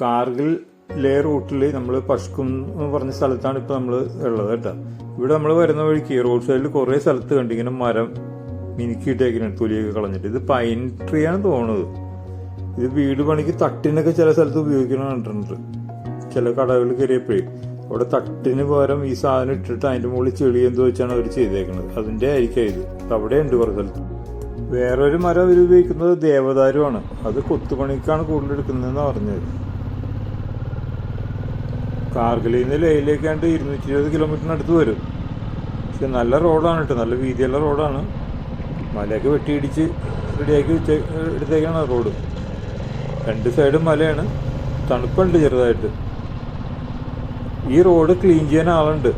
കാർഗിൽ ലേ റൂട്ടിൽ നമ്മൾ പഷ്കും എന്ന് പറഞ്ഞ സ്ഥലത്താണ് ഇപ്പൊ നമ്മൾ ഉള്ളത് കേട്ടോ. ഇവിടെ നമ്മൾ വരുന്ന വഴിക്ക് റോഡ് സൈഡിൽ കുറേ സ്ഥലത്ത് കണ്ടു ഇങ്ങനെ മരം മിനുക്കിയിട്ടേക്കാണ് തൊലിയൊക്കെ കളഞ്ഞിട്ട്. ഇത് പൈൻ ട്രീ ആണ് തോന്നുന്നത്. ഇത് വീട് പണിക്ക് തട്ടിനൊക്കെ ചില സ്ഥലത്ത് ഉപയോഗിക്കണം കണ്ടിട്ടുണ്ട്. ചില കടകളിൽ കയറിയപ്പോഴേ അവിടെ തട്ടിന് പകരം ഈ സാധനം ഇട്ടിട്ട് അതിന്റെ മുകളിൽ ചെളി എന്തോ വെച്ചാണ് അവർ ചെയ്തേക്കുന്നത് അതിന്റെ ആയിരിക്കും ഇത്. അവിടെ ഉണ്ട് കുറേ സ്ഥലത്ത്. വേറൊരു മരം അവർ ഉപയോഗിക്കുന്നത് ദേവദാരുവാണ് അത് കൊത്തുപണിക്കാണ് കൂടുതൽ എടുക്കുന്നതെന്ന് പറഞ്ഞത്. കാർഗിലിൽ നിന്ന് ലേയിലേക്കാണ്ട് ഇരുന്നൂറ്റി ഇരുപത് കിലോമീറ്ററിനടുത്ത് വരും. പക്ഷെ നല്ല റോഡാണ് കേട്ടോ നല്ല വീതിയുള്ള റോഡാണ്. മലയൊക്കെ വെട്ടിയിടിച്ച് റെഡിയാക്കി വെച്ച എടുത്തേക്കാണ് റോഡ്. രണ്ട് സൈഡും മലയാണ്. തണുപ്പുണ്ട് ചെറുതായിട്ട്. ഈ റോഡ് ക്ലീൻ ചെയ്യാൻ ആളുണ്ട്.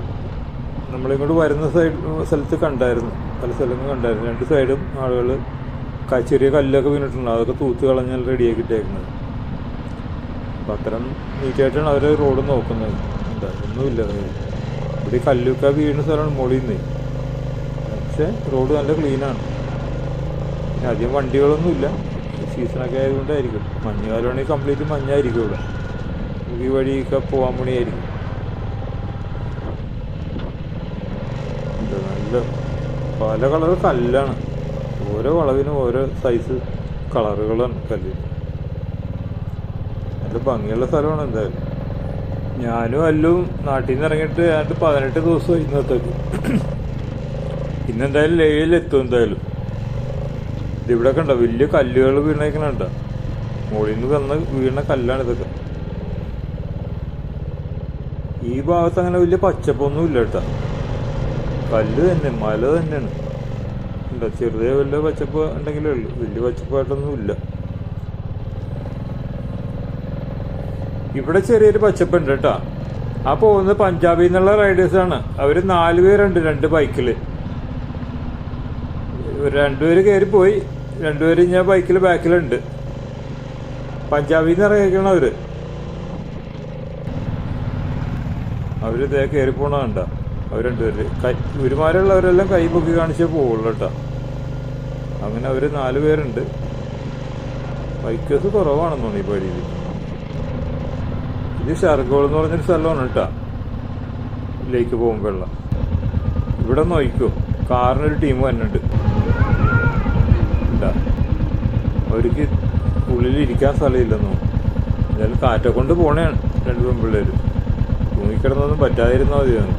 നമ്മളിങ്ങോട്ട് വരുന്ന സൈഡ് സ്ഥലത്ത് കണ്ടായിരുന്നു. പല സ്ഥലങ്ങളും കണ്ടായിരുന്നു. രണ്ട് സൈഡും ആളുകൾ ചെറിയ കല്ലൊക്കെ വീണിട്ടുണ്ട്. അതൊക്കെ തൂത്ത് കളഞ്ഞാൽ റെഡിയാക്കി ഇട്ടേക്കുന്നത് അപ്പം അത്തരം നീറ്റായിട്ടാണ് അവർ റോഡ് നോക്കുന്നത്. എന്താ ഒന്നുമില്ല. ഇവിടെ കല്ലൊക്കെ വീഴുന്ന സ്ഥലമാണ് മുകളിൽ നിന്ന് പക്ഷേ റോഡ് നല്ല ക്ലീനാണ് പിന്നെ അധികം വണ്ടികളൊന്നുമില്ല. സീസണൊക്കെ ആയതുകൊണ്ടായിരിക്കും. മഞ്ഞുകാലമാണെങ്കിൽ കംപ്ലീറ്റ് മഞ്ഞായിരിക്കും ഇവിടെ. ഈ വഴിയൊക്കെ പോകാൻ പണിയായിരിക്കും. നല്ല പല കളർ കല്ലാണ്. ഓരോ വളവിനും ഓരോ സൈസ് കളറുകളാണ് കല്ലിന് നല്ല ഭംഗിയുള്ള സ്ഥലമാണ് എന്തായാലും. ഞാനും അല്ലും നാട്ടിൽ നിന്ന് ഇറങ്ങിയിട്ട് ഏതാണ്ട് പതിനെട്ട് ദിവസം ഇന്നത്തേക്ക് ഇന്നെന്തായാലും ലേയിലെത്തും എന്തായാലും. ഇതിവിടെ കണ്ട? വലിയ കല്ലുകൾ വീണേക്കണുണ്ട. മുകളിൽ നിന്ന് വന്ന് വീണ കല്ലാണ് ഇതൊക്കെ. ഈ ഭാഗത്ത് അങ്ങനെ വലിയ പച്ചപ്പൊന്നും ഇല്ല കേട്ടാ. കല്ല് തന്നെ മല തന്നെയാണ്. ഉണ്ടോ ചെറുതേ വല്ല പച്ചപ്പ് ഉണ്ടെങ്കിലേ ഉള്ളൂ. വലിയ പച്ചപ്പായിട്ടൊന്നും ഇല്ല. ഇവിടെ ചെറിയൊരു പച്ചപ്പുണ്ട് കേട്ടോ. ആ പോകുന്നത് പഞ്ചാബിൽ നിന്നുള്ള റൈഡേഴ്സാണ് അവർ നാല് പേരുണ്ട് രണ്ട് ബൈക്കിൽ രണ്ടുപേര് കയറി പോയി രണ്ടുപേര് ഞാൻ ബൈക്കിൽ ബാക്കിലുണ്ട് പഞ്ചാബിൽ നിന്ന് ഇറങ്ങിയിരിക്കണം അവർ. അവർ ഇതേ കയറി പോണ കണ്ട? അവർ രണ്ടുപേര്. കൈ ഗുരുമാരുള്ളവരെല്ലാം കൈ പൊക്കി കാണിച്ചേ പോവുള്ളൂ കേട്ടോ. അങ്ങനെ അവർ നാല് പേരുണ്ട്. ബൈക്കേഴ്സ് കുറവാണെന്ന് തോന്നി ഈ വഴിയിൽ ഇത് ഷർഗോൾ എന്ന് പറഞ്ഞൊരു സ്ഥലമാണ് കേട്ടോ. ലേക്ക് പോകുമ്പോഴുള്ള ഇവിടെ നോക്കിക്കോ. കാറിനൊരു ടീം വന്നിട്ടുണ്ട്. ഉണ്ടാ അവർക്ക് ഉള്ളിൽ ഇരിക്കാൻ സ്ഥലമില്ലെന്നോ. എന്തായാലും കാറ്റ കൊണ്ട് പോണേണ് രണ്ട് പെൺപിള്ളേര്. തൂങ്ങിക്കിടന്നൊന്നും പറ്റാതിരുന്നാൽ മതിയാണ്